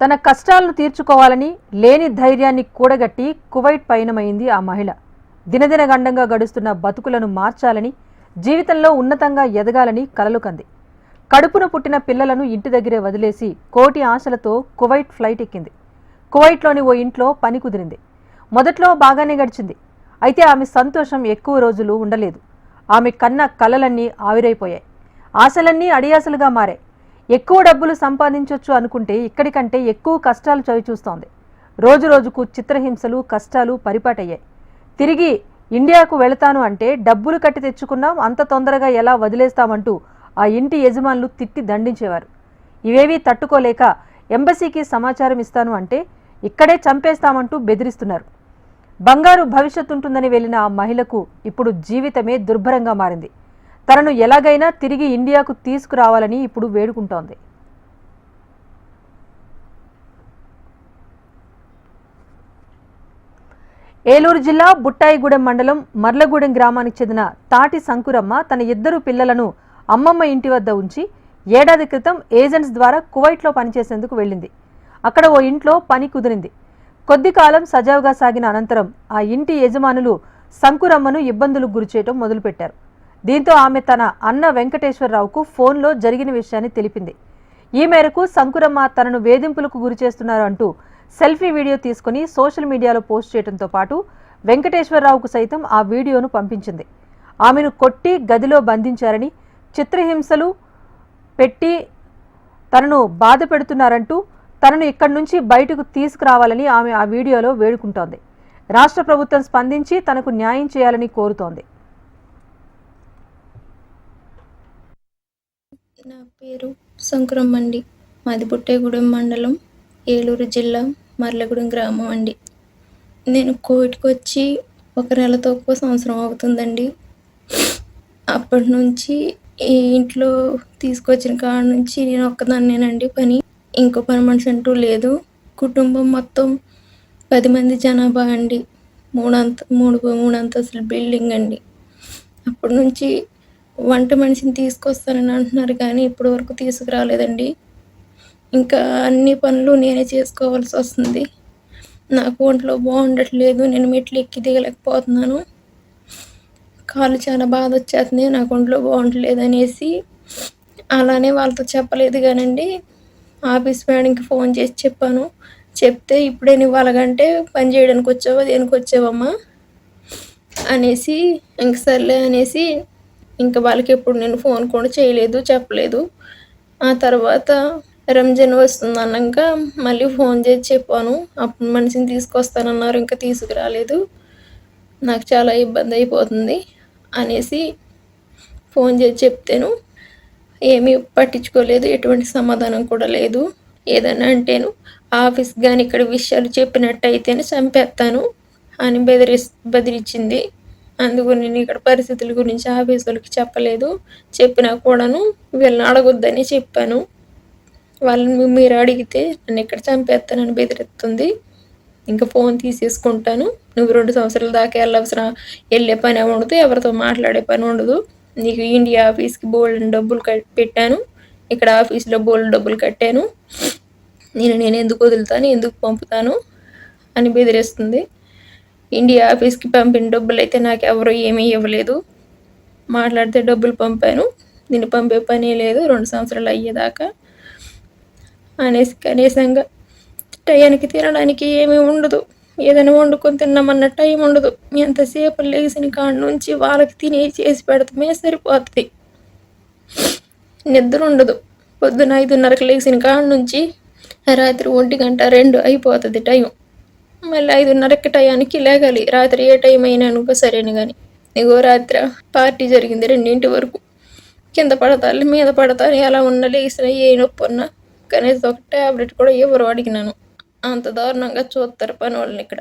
తన కష్టాలను తీర్చుకోవాలని లేని ధైర్యాన్ని కూడగట్టి కువైట్ పయనమైంది ఆ మహిళ. దినదిన గండంగా గడుస్తున్న బతుకులను మార్చాలని జీవితంలో ఉన్నతంగా ఎదగాలని కలలు కంది. కడుపున పుట్టిన పిల్లలను ఇంటి దగ్గరే వదిలేసి కోటి ఆశలతో కువైట్ ఫ్లైట్ ఎక్కింది. కువైట్లోని ఓ ఇంట్లో పని కుదిరింది. మొదట్లో బాగానే గడిచింది. అయితే ఆమె సంతోషం ఎక్కువ రోజులు ఉండలేదు. ఆమె కన్న కలలన్నీ ఆవిరైపోయాయి. ఆశలన్నీ అడియాసలుగా మారాయి. ఎక్కువ డబ్బులు సంపాదించవచ్చు అనుకుంటే ఇక్కడికంటే ఎక్కువ కష్టాలు చవి చూస్తోంది. రోజు రోజుకు చిత్రహింసలు కష్టాలు పరిపాటయ్యాయి. తిరిగి ఇండియాకు వెళతాను అంటే డబ్బులు కట్టి తెచ్చుకున్నాం అంత తొందరగా ఎలా వదిలేస్తామంటూ ఆ ఇంటి యజమానులు తిట్టి దండించేవారు. ఇవేవీ తట్టుకోలేక ఎంబసీకి సమాచారం ఇస్తాను అంటే ఇక్కడే చంపేస్తామంటూ బెదిరిస్తున్నారు. బంగారు భవిష్యత్తు ఉంటుందని వెళ్ళిన ఆ మహిళకు ఇప్పుడు జీవితమే దుర్భరంగా మారింది. తనను ఎలాగైనా తిరిగి ఇండియాకు తీసుకురావాలని ఇప్పుడు వేడుకుంటోంది. ఏలూరు జిల్లా బుట్టాయిగూడెం మండలం మర్లగూడెం గ్రామానికి చెందిన తాటి శంకురమ్మ తన ఇద్దరు పిల్లలను అమ్మమ్మ ఇంటి వద్ద ఉంచి ఏడాది క్రితం ఏజెంట్స్ ద్వారా కువైట్లో పనిచేసేందుకు వెళ్ళింది. అక్కడ ఓ ఇంట్లో పని కుదిరింది. కొద్ది కాలం సజావుగా సాగిన అనంతరం ఆ ఇంటి యజమానులు శంకురమ్మను ఇబ్బందులకు గురిచేయటం మొదలుపెట్టారు. దీంతో ఆమె తన అన్న వెంకటేశ్వరరావుకు ఫోన్లో జరిగిన విషయాన్ని తెలిపింది. ఈ మేరకు శంకురమ్మ తనను వేధింపులకు గురి చేస్తున్నారు అంటూ సెల్ఫీ వీడియో తీసుకుని సోషల్ మీడియాలో పోస్ట్ చేయడంతో పాటు వెంకటేశ్వరరావుకు సైతం ఆ వీడియోను పంపించింది. ఆమెను కొట్టి గదిలో బంధించారని చిత్రహింసలు పెట్టి తనను బాధ పెడుతున్నారంటూ తనను ఇక్కడి నుంచి బయటకు తీసుకురావాలని ఆమె ఆ వీడియోలో వేడుకుంటోంది. రాష్ట్ర ప్రభుత్వం స్పందించి తనకు న్యాయం చేయాలని కోరుతోంది. నా పేరు శంకురమ్మ అండి. మాదిపుట్టేగూడెం మండలం ఏలూరు జిల్లా మర్లగూడెం గ్రామం అండి. నేను కోవిడ్కి వచ్చి ఒక నెల తక్కువ సంవత్సరం అవుతుందండి. అప్పటి నుంచి ఈ ఇంట్లో తీసుకొచ్చిన కాడ నుంచి నేను ఒక్కదాన్నేనండి పని. ఇంకో పని మనిషి అంటూ లేదు. కుటుంబం మొత్తం పది మంది జనాభా అండి. మూడంత మూడు మూడు అంతస్తుల బిల్డింగ్ అండి. అప్పటి నుంచి వంట మనిషిని తీసుకొస్తానని అంటున్నారు కానీ ఇప్పటి వరకు తీసుకురాలేదండి. ఇంకా అన్ని పనులు నేనే చేసుకోవాల్సి వస్తుంది. నాకు ఒంట్లో బాగుండట్లేదు నేను మెట్లు ఎక్కి దిగలేకపోతున్నాను. కాలు చాలా బాధ వచ్చేస్తుంది నాకు ఒంట్లో బాగుండట్లేదు అనేసి అలానే వాళ్ళతో చెప్పలేదు కానండి. ఆఫీస్ మేడంకి ఫోన్ చేసి చెప్పాను. చెప్తే ఇప్పుడే నువ్వు అలాగంటే పని చేయడానికి వచ్చావా దేనికి వచ్చావమ్మా అనేసి ఇంక సర్లే అనేసి ఇంకా వాళ్ళకి ఎప్పుడు నేను ఫోన్ కూడా చేయలేదు చెప్పలేదు. ఆ తర్వాత రంజాన్ వస్తుంది అన్నాక మళ్ళీ ఫోన్ చేసి చెప్పాను. అప్పుడు మనిషిని తీసుకొస్తానన్నారు ఇంకా తీసుకురాలేదు. నాకు చాలా ఇబ్బంది అయిపోతుంది అనేసి ఫోన్ చేసి చెప్తాను. ఏమీ పట్టించుకోలేదు ఎటువంటి సమాధానం కూడా లేదు. ఏదైనా అంటేను ఆఫీస్ కానీ ఇక్కడ విషయాలు చెప్పినట్టయితేనే చంపేస్తాను అని బెదిరి బెదిరించింది. అందుకు నేను ఇక్కడ పరిస్థితుల గురించి ఆఫీస్ వాళ్ళకి చెప్పలేదు. చెప్పినా కూడాను వీళ్ళని అడగొద్దని చెప్పాను. వాళ్ళని మీరు అడిగితే నన్ను ఇక్కడ చంపేస్తానని బెదిరిస్తుంది. ఇంకా ఫోన్ తీసేసుకుంటాను. నువ్వు రెండు సంవత్సరాల దాకా వెళ్ళవసరం? వెళ్ళే పని ఉండదు ఎవరితో మాట్లాడే పని ఉండదు. నీకు ఇండియా ఆఫీస్కి బోల్డ్ డబ్బులు కట్ పెట్టాను. ఇక్కడ ఆఫీస్లో బోల్డ్ డబ్బులు కట్టాను. నేను నేను ఎందుకు వదులుతాను? ఎందుకు పంపుతాను? అని బెదిరేస్తుంది. ఇండియా ఆఫీస్కి పంపిన డబ్బులు అయితే నాకు ఎవరు ఏమీ ఇవ్వలేదు. మాట్లాడితే డబ్బులు పంపాను. దీన్ని పంపే పని లేదు. రెండు సంవత్సరాలు అయ్యేదాకా అనేసి కనీసంగా టయానికి తినడానికి ఏమీ ఉండదు. ఏదైనా వండుకొని తిన్నామన్న టైం ఉండదు. ఎంతసేపు లేచిన కాడ నుంచి వాళ్ళకి తిని చేసి పెడతామే సరిపోతుంది. నిద్ర ఉండదు. పొద్దున ఐదున్నరకు లేచిన కాడ నుంచి రాత్రి ఒంటి గంట రెండు అయిపోతుంది టైం. మళ్ళీ ఐదున్నరకి టయానికి లేగాలి. రాత్రి ఏ టైం అయినా అనుకో సరేను కానీ ఇగో రాత్రి పార్టీ జరిగింది రెండింటి వరకు. కింద పడతారు మీద పడతాను ఎలా ఉన్నా లేచిన ఏ నొప్పి ఉన్నా కనీసం ఒక ట్యాబ్లెట్ కూడా ఎవరు అడిగినాను. అంత దారుణంగా చూస్తారు పని వాళ్ళని ఇక్కడ.